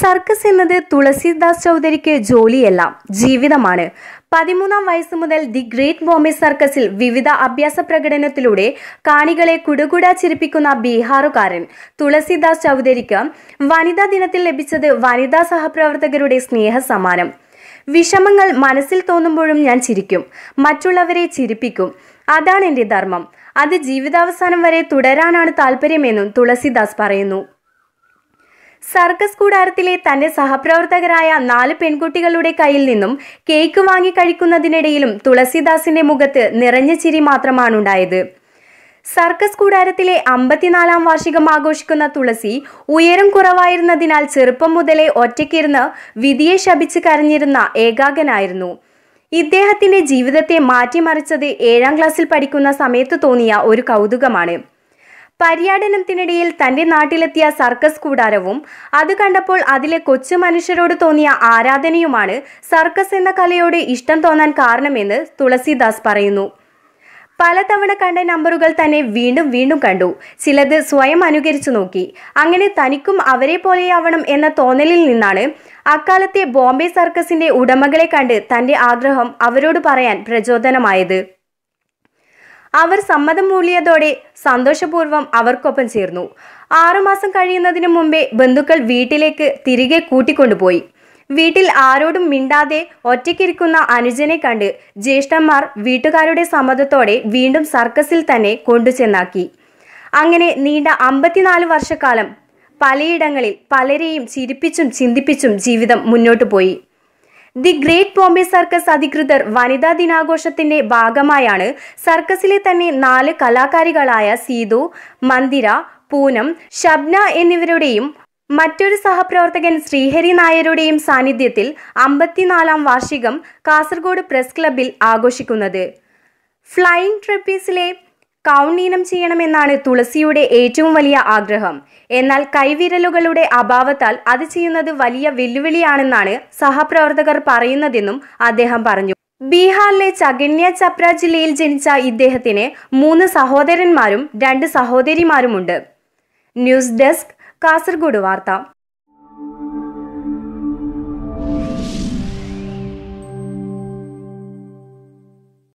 Circus എന്നത് തുളസിദാസ് ചൗധരിക്ക് ജോലിയല്ല ജീവിതമാണ്. പതിമൂന്നാം വയസ്സ് മുതൽ ദി ഗ്രേറ്റ് ബോംബെ സർക്കസിൽ വിവിധ അഭ്യാസ പ്രകടനത്തിലൂടെ കാണികളെ കുടുകുട ചിരിപ്പിക്കുന്ന ബീഹാറുകാരൻ തുളസിദാസ് ചൗധരിക്ക് വനിതാ ദിനത്തിൽ ലഭിച്ചത് വനിതാ സഹപ്രവർത്തകരുടെ സ്നേഹ സമ്മാനം വിഷമങ്ങൾ മനസ്സിൽ തോന്നുമ്പോഴും ഞാൻ ചിരിക്കും മറ്റുള്ളവരെ ചിരിപ്പിക്കും. അതാണ് എന്റെ ധർമ്മം. അത് ജീവിതാവസാനം വരെ തുടരാനാണ് താല്പര്യമെന്നും തുളസിദാസ് പറയുന്നു. സർക്കസ് കൂടാരത്തിലെ തന്റെ സഹപ്രവർത്തകരായ നാല് പെൺകുട്ടികളുടെ കയ്യിൽ നിന്നും കേക്ക് വാങ്ങി കഴിക്കുന്നതിനിടയിലും തുളസിദാസിന്റെ മുഖത്ത് നിറഞ്ഞ ചിരി മാത്രമാണുണ്ടായത്. സർക്കസ് കൂടാരത്തിലെ അമ്പത്തിനാലാം വാർഷികം ആഘോഷിക്കുന്ന തുളസി ഉയരം കുറവായിരുന്നതിനാൽ ചെറുപ്പം മുതലേ ഒറ്റയ്ക്കിരുന്ന് വിധിയെ ശപിച്ച് കരഞ്ഞിരുന്ന ഏകാഗനായിരുന്നു. ഇദ്ദേഹത്തിന്റെ ജീവിതത്തെ മാറ്റിമറിച്ചത് ഏഴാം ക്ലാസ്സിൽ പഠിക്കുന്ന സമയത്ത് തോന്നിയ ഒരു കൗതുകമാണ്. പര്യടനത്തിനിടയിൽ തന്റെ നാട്ടിലെത്തിയ സർക്കസ് കൂടാരവും അത് കണ്ടപ്പോൾ അതിലെ കൊച്ചു മനുഷ്യരോട് തോന്നിയ ആരാധനയുമാണ് സർക്കസ് എന്ന കലയോട് ഇഷ്ടം തോന്നാൻ കാരണമെന്ന് തുളസിദാസ് പറയുന്നു. പലതവണ കണ്ട നമ്പറുകൾ തന്നെ വീണ്ടും വീണ്ടും കണ്ടു. ചിലത് സ്വയം അനുകരിച്ചു നോക്കി. അങ്ങനെ തനിക്കും അവരെ പോലെയാവണം എന്ന തോന്നലിൽ നിന്നാണ് അക്കാലത്തെ ബോംബെ സർക്കസിന്റെ ഉടമകളെ കണ്ട് തന്റെ ആഗ്രഹം അവരോട് പറയാൻ പ്രചോദനമായത്. അവർ സമ്മതം മൂളിയതോടെ സന്തോഷപൂർവം അവർക്കൊപ്പം ചേർന്നു. ആറുമാസം കഴിയുന്നതിന് മുമ്പേ ബന്ധുക്കൾ വീട്ടിലേക്ക് തിരികെ കൂട്ടിക്കൊണ്ടുപോയി. വീട്ടിൽ ആരോടും മിണ്ടാതെ ഒറ്റയ്ക്കിരിക്കുന്ന അനുജനെ കണ്ട് ജ്യേഷ്ഠന്മാർ വീട്ടുകാരുടെ സമ്മതത്തോടെ വീണ്ടും സർക്കസിൽ തന്നെ കൊണ്ടുചെന്നാക്കി. അങ്ങനെ നീണ്ട അമ്പത്തിനാല് വർഷക്കാലം പലയിടങ്ങളിൽ പലരെയും ചിരിപ്പിച്ചും ചിന്തിപ്പിച്ചും ജീവിതം മുന്നോട്ടു പോയി ദി ഗ്രേറ്റ് ബോംബെ സർക്കസ് അധികൃതർ വനിതാ ദിനാഘോഷത്തിന്റെ ഭാഗമായാണ് സർക്കസിലെ തന്നെ നാല് കലാകാരികളായ സീതു മന്ദിര പൂനം ഷബ്ന എന്നിവരുടെയും മറ്റൊരു സഹപ്രവർത്തകൻ ശ്രീഹരി നായരുടെയും സാന്നിധ്യത്തിൽ അമ്പത്തിനാലാം വാർഷികം കാസർഗോഡ് പ്രസ് ക്ലബിൽ ആഘോഷിക്കുന്നത്. ഫ്ലൈയിങ് ട്രിപ്പീസിലെ കൗണ്ടീനം ചെയ്യണമെന്നാണ് തുളസിയുടെ ഏറ്റവും വലിയ ആഗ്രഹം. എന്നാൽ കൈവിരലുകളുടെ അഭാവത്താൽ അത് ചെയ്യുന്നത് വലിയ വെല്ലുവിളിയാണെന്നാണ് സഹപ്രവർത്തകർ പറയുന്നതെന്നും അദ്ദേഹം പറഞ്ഞു. ബീഹാറിലെ ചഗന്യ ചപ്ര ജില്ലയിൽ ജനിച്ച ഇദ്ദേഹത്തിന് മൂന്ന് സഹോദരന്മാരും രണ്ട് സഹോദരിമാരുമുണ്ട്. ന്യൂസ് ഡെസ്ക് കാസർഗോഡ് വാർത്ത.